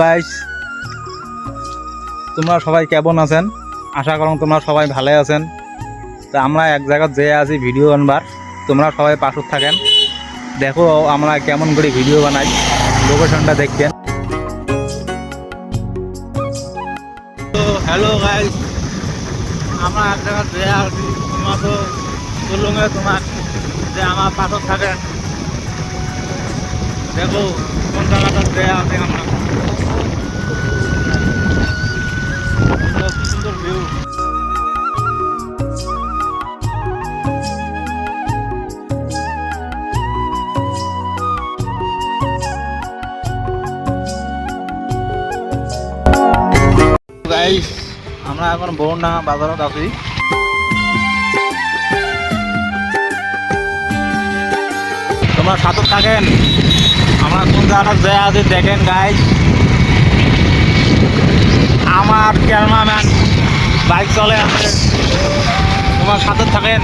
Guys তোমরা সবাই কেমন আছেন? আশা করুন তোমরা সবাই ভালো আছেন। তা আমরা এক জায়গায় যেয়ে আছি ভিডিও আনবার। তোমরা সবাই পাশত থাকেন। দেখো আমরা কেমন করে ভিডিও বানাই। লোকেশনটা দেখবেন। তো হ্যালো গাইস আমরা এক জায়গায় যেয়ে আছি। তোমরা তো বললুঙে তোমার যে আমার পাশত থাকেন। দেখো কোন জায়গাটা যেয়ে আছি আমরা। এখন বরুণডাঙ্গা বাজারত আছি। তোমরা সাথে থাকেন? আমরা কোন জায়গাটা যে আছি দেখেন গাইজ আমার ক্যামেরাম্যান বাইক চলে আছে। তোমার সাথে থাকেন?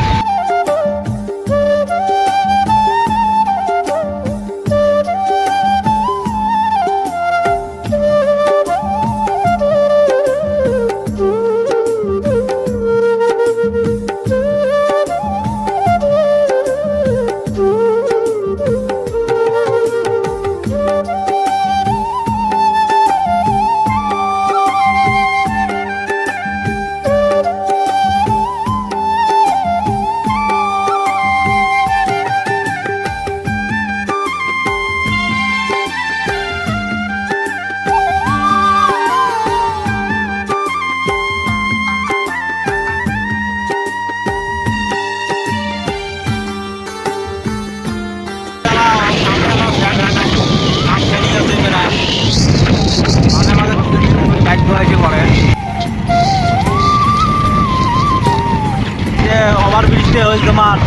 ওভার ব্রিজতে ওই তোমার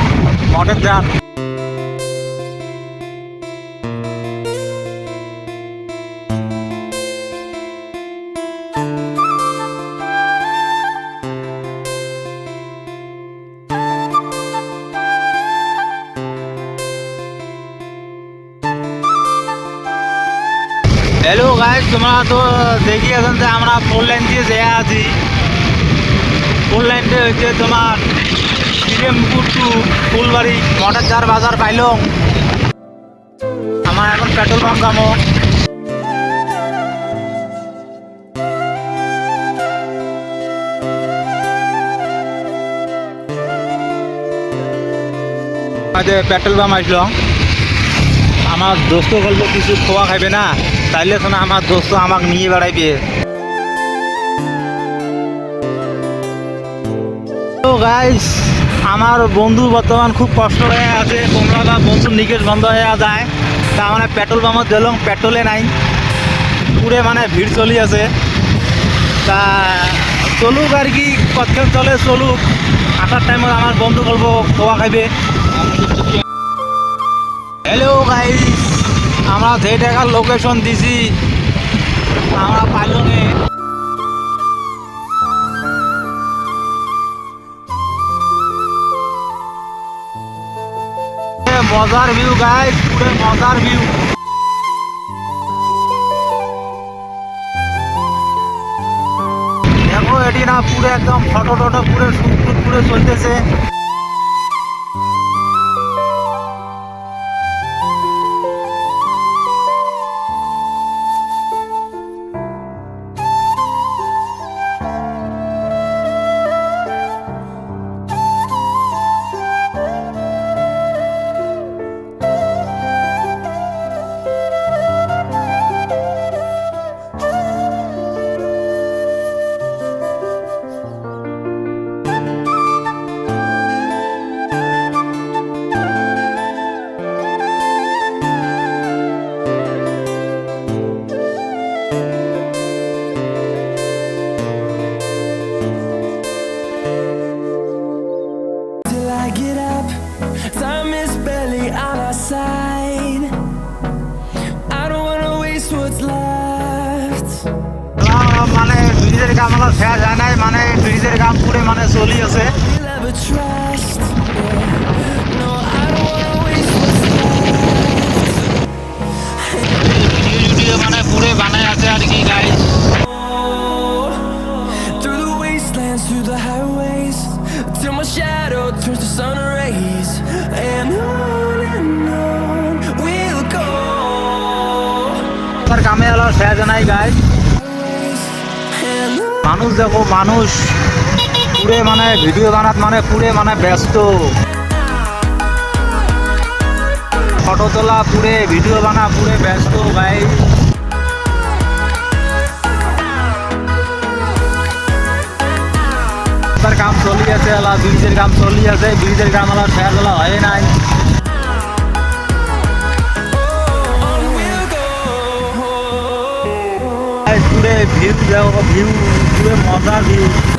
মটের যান হ্যালো গাইজ তোমরা তো দেখি আছেন যে আমরা ফোর লাইন দিয়ে যেয়ে আছি ফোর লাইনটা হচ্ছে তোমার টু ফুলবাড়ি বাজার আমার এখন পেট্রোল পাম্প কামো। পেট্রোল পাম্প আসলো। আমার দোস্ত বলব কিছু খোয়া খাইবে না? তাইলে শোনা, আমার দোস্ত আমাকে নিয়ে বেড়াইবে। তো গাইস আমার বন্ধু বর্তমান খুব কষ্ট হয়ে আছে তোমরা বা বন্ধুর নিকেশ বন্ধ হয়ে যায়। তা মানে পেট্রোল পাম্পত দিলাম পেট্রোলে নাই। পুরে মানে ভিড় চলি আছে। তা চলুক আর কি কতক্ষণ চলে চলুক। আসার টাইমত আমার বন্ধু বলব খোয়া খাইবে। হ্যালো গাইস আমরা যে টাকার লোকেশন দিছি, আমরা পাইলঙে। মজার ভিউ গাইস পুরো মজার ভিউ দেখো, এটি না পুরো একদম ফটো টটো পুরো সুন্দর পুরো চলতেছে। মানে ব্রিজের কাম আমার শেষ হয় নাই মানে ব্রিজের কাম পুরে মানে চলি আছে We'll ever trust. Yeah. No, I don't wanna waste what's left. Video video মানে পুরে বানায় আছে আর কি guys Through the wastelands, through the highways, till my shadow turns to sun rays, and on and on we'll go. তার কামে হলো শেষ নাই গাইস And on মানুষ দেখো, মানুষ পুরে মানে ভিডিও বানাত মানে পুরে মানে ব্যস্ত। ফটো তোলা পুরে ভিডিও বানা পুরে ব্যস্ত ভাই কাম চলি আছে ব্রিজের কাম চলি আছে, ব্রিজের কাম এলা শেষ হয় নাই। ভিউ দেখো ভিউ পুরে মজা ভিউ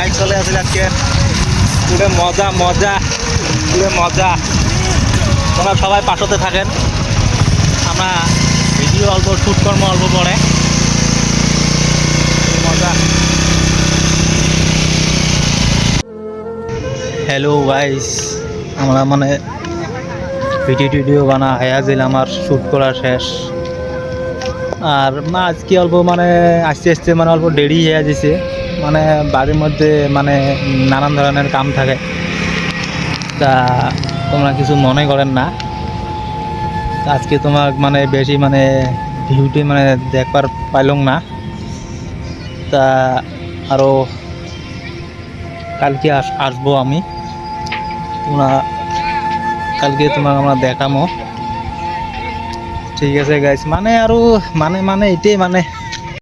বাইক চলে আসলে আজকে পুরো মজা মজা, পুরো মজা। তোমরা সবাই পাশতে থাকেন। আমরা ভিডিও অল্প শ্যুট কর্ম অল্প পরে। মজা। হ্যালো গাইস আমরা মানে ভিডিও টিডিও বানা হয়ে দিল আমার শ্যুট করা শেষ। আর মা আজকে অল্প মানে আস্তে আস্তে মানে অল্প দেরি হয়ে গেছে। মানে বাড়ির মধ্যে মানে নানান ধরনের কাম থাকে। তা তোমরা কিছু মনে করেন না। আজকে তোমার মানে বেশি মানে ভিউটি মানে দেখবার পাইলাম না। তা আরও কালকে আস, আসব আমি। তোমরা কালকে তোমাকে আমরা দেখামো। ঠিক আছে গাইস মানে আৰু মানে মানে এটাই মানে